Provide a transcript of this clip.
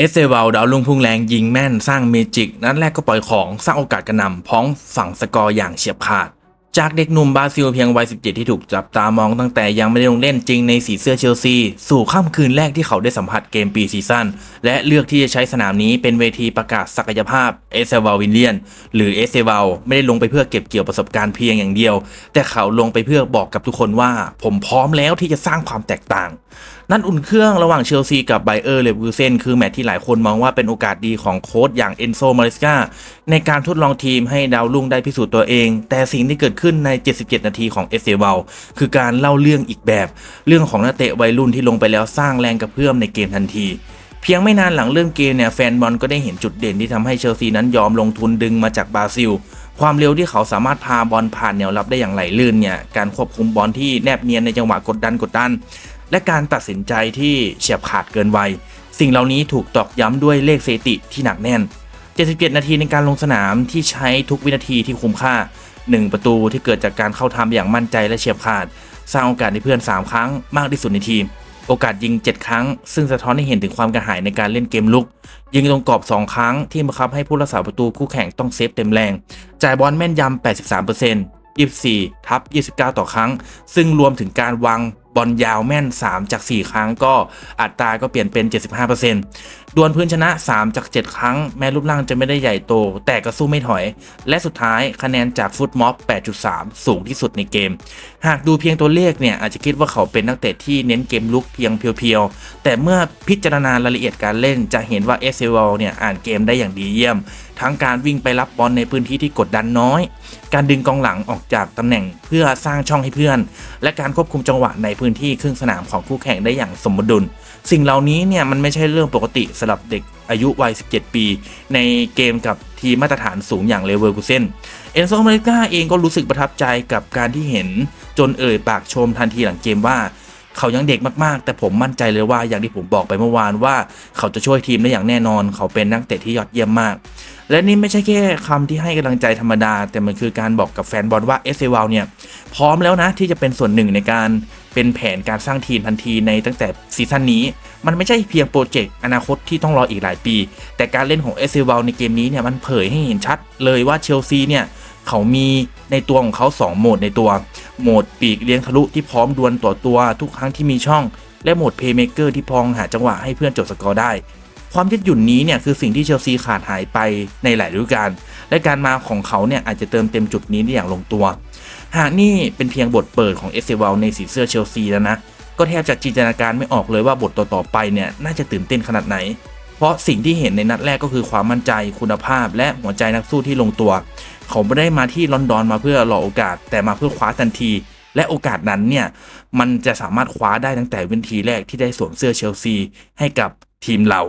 เอสเซวาลดาวลุงพุ่งแรงยิงแม่นสร้างเมจิก นัดแรกก็ปล่อยของสร้างโอกาสกระนำพ้องฝั่งสกอร์อย่างเฉียบขาด จากเด็กหนุ่มบราซิลเพียงวัย 17 ที่ถูกจับตามองตั้งแต่ยังไม่ได้ลงเล่นจริงในสีเสื้อเชลซี สู่ค่ำคืนแรกที่เขาได้สัมผัสเกมปีซีซั่น และเลือกที่จะใช้สนามนี้เป็นเวทีประกาศศักยภาพเอสเซวาวินเลียน หรือเอสเซวาไม่ได้ลงไปเพื่อเก็บเกี่ยวประสบการณ์เพียงอย่างเดียว แต่เขาลงไปเพื่อบอกกับทุกคนว่า ผมพร้อมแล้วที่จะสร้างความแตกต่าง นั่นอุ่นเครื่องระหว่างเชลซีกับไบเออร์เลเวอร์เซนคือแมตช์ที่หลายคนมองว่าเป็นโอกาสดีของโค้ชอย่างเอนโซมาริสกาในการทดลองทีมให้ดาวรุ่งได้พิสูจน์ตัวเอง แต่สิ่งที่เกิดขึ้นใน 77 นาทีของเอเซเวลคือการเล่าเรื่องอีกแบบ เรื่องของนักเตะวัยรุ่นที่ลงไปแล้วสร้างแรงกระเพื่อมในเกมทันทีเพียงไม่นานหลังเริ่มเกมเนี่ยแฟนบอลก็ได้เห็นจุดเด่นที่ทำให้เชลซีนั้นยอมลงทุนดึงมาจากบราซิล ความเร็วที่เขาสามารถพาบอลผ่านแนวรับได้อย่างไหลลื่นเนี่ยการควบคุมบอลที่แนบเนียนในจังหวะกดดันกดดัน และการตัดสินใจที่เฉียบขาดเกินวัย สิ่งเหล่านี้ถูกตอกย้ำด้วยเลขสถิติที่หนักแน่น 77 นาทีในการลงสนามที่ใช้ทุกวินาทีที่คุ้มค่า 1 ประตูที่เกิดจากการเข้าทำอย่างมั่นใจและเฉียบขาด สร้างโอกาสให้เพื่อน 3 ครั้งมากที่สุดในทีม โอกาสยิง 7 ครั้ง ซึ่งสะท้อนให้เห็นถึงความกระหายในการเล่นเกมลุก ยิงตรงกรอบ 2 ครั้งที่บังคับให้ผู้รักษาประตูคู่แข่งต้องเซฟเต็มแรง จ่ายบอลแม่นยำ 83% 24 ทับ 29 ต่อครั้ง ซึ่งรวมถึงการวาง บอลยาวแม่น 3 จาก 4 ครั้งก็อัตราก็เปลี่ยนเป็น 75%ดวลพื้นชนะ 3 จาก 7 ครั้ง แม้รูปร่างจะไม่ได้ใหญ่โต แต่ก็สู้ไม่ถอย และสุดท้ายคะแนนจากฟุตม็อบ 8.3 สูงที่สุดในเกม หากดูเพียงตัวเลขเนี่ยอาจจะคิดว่าเขาเป็นนักเตะที่เน้นเกมลุกเพียงเพียวๆ แต่เมื่อพิจารณารายละเอียดการเล่นจะเห็นว่าเอสเซวลเนี่ยอ่านเกมได้อย่างดีเยี่ยม ทั้งการวิ่งไปรับบอลในพื้นที่ที่กดดันน้อย การดึงกองหลังออกจากตำแหน่งเพื่อสร้างช่องให้เพื่อน และการควบคุมจังหวะในพื้นที่ครึ่งสนามของคู่แข่งได้อย่างสมดุล สิ่งเหล่านี้เนี่ยมันไม่ใช่เรื่องปกติสำหรับเด็กอายุวัย 17 ปี ในเกมกับทีมมาตรฐานสูงอย่างเลเวอร์กูเซนเอนโซมาริก้าเองก็รู้สึกประทับใจกับการที่เห็นจนเอ่ยปากชมทันทีหลังเกมว่าเขายังเด็กมากๆ แต่ผมมั่นใจเลยว่าอย่างที่ผมบอกไปเมื่อวานว่า เขาจะช่วยทีมได้อย่างแน่นอน เขาเป็นนักเตะที่ยอดเยี่ยมมาก และนี่ไม่ใช่แค่คำที่ให้กำลังใจธรรมดา แต่มันคือการบอกกับแฟนบอลว่าเอสเซวลเนี่ย พร้อมแล้วนะที่จะเป็นส่วนหนึ่งในการ เป็นแผนการสร้างทีมทันทีในตั้งแต่ซีซั่นนี้ มันไม่ใช่เพียงโปรเจกต์อนาคตที่ต้องรออีกหลายปี แต่การเล่นของเอสเซวลในเกมนี้เนี่ยมันเผยให้เห็นชัดเลยว่าเชลซีเนี่ยเขามีในตัวของเขา 2 โหมดในตัว โหมดปีกเลี้ยงทะลุที่พร้อมดวลต่อตัวทุกครั้งที่มีช่อง และโหมดเพย์เมเกอร์ที่พองหาจังหวะให้เพื่อนจดสกอร์ได้ ความยืดหยุ่นนี้เนี่ยคือสิ่งที่เชลซีขาดหายไปในหลายฤดูกาลและการมาของเขาเนี่ยอาจจะเติมเต็มจุดนี้ได้อย่างลงตัว หากนี่เป็นเพียงบทเปิดของเอสเซวลในสีเสื้อเชลซีแล้วนะ ก็แทบจะจินตนาการไม่ออกเลยว่าบทต่อๆไปเนี่ยน่าจะตื่นเต้นขนาดไหน เพราะสิ่งที่เห็นในนัดแรกก็คือความมั่นใจคุณภาพ และหัวใจนักสู้ที่ลงตัว เขาไม่ได้มาที่ลอนดอนมาเพื่อรอโอกาส แต่มาเพื่อคว้าทันที และโอกาสนั้นเนี่ยมันจะสามารถคว้าได้ตั้งแต่วินาทีแรกที่ได้สวมเสื้อเชลซีให้กับทีมเรา